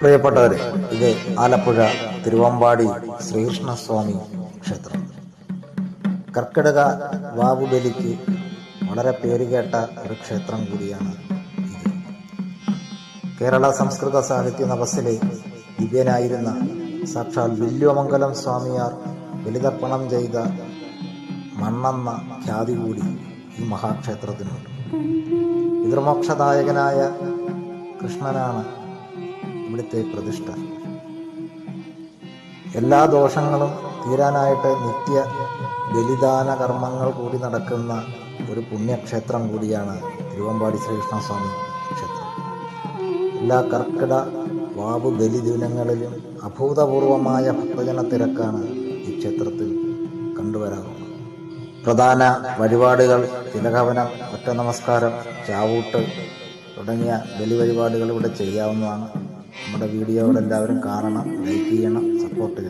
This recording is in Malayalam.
പ്രിയപ്പെട്ടവരെ ഇത് ആലപ്പുഴ തിരുവമ്പാടി ശ്രീകൃഷ്ണസ്വാമി ക്ഷേത്രം. കർക്കിടക വാവുബലിക്ക് വളരെ പേരുകേട്ട ഒരു ക്ഷേത്രം കൂടിയാണ് ഇത്. കേരള സംസ്കൃത സാഹിത്യ നവസിലെ ദിവ്യനായിരുന്ന സാക്ഷാൽ വില്യമംഗലം സ്വാമിയാർ ബലിതർപ്പണം ചെയ്ത മണ്ണെന്ന ഖ്യാതി കൂടി ഈ മഹാക്ഷേത്രത്തിനുണ്ട്. പിതൃമോക്ഷദായകനായ കൃഷ്ണനാണ് ഇവിടുത്തെ പ്രതിഷ്ഠ. എല്ലാ ദോഷങ്ങളും തീരാനായിട്ട് നിത്യ ബലിദാന കർമ്മങ്ങൾ കൂടി നടക്കുന്ന ഒരു പുണ്യക്ഷേത്രം കൂടിയാണ് തിരുവമ്പാടി ശ്രീകൃഷ്ണസ്വാമി ക്ഷേത്രം. എല്ലാ കർക്കിട വാവു ബലി ദിനങ്ങളിലും അഭൂതപൂർവമായ ഭക്തജന തിരക്കാണ് ഈ ക്ഷേത്രത്തിൽ കണ്ടുവരാറുള്ളത്. പ്രധാന വഴിപാടുകൾ തിലകവനം ഒറ്റ നമസ്കാരം ചാവൂട്ട് തുടങ്ങിയ ബലി വഴിപാടുകൾ ഇവിടെ ചെയ്യാവുന്നതാണ്. നമ്മുടെ വീഡിയോകൾ എല്ലാവരും കാണണം ലൈക്ക് ചെയ്യണം സപ്പോർട്ട് ചെയ്യണം.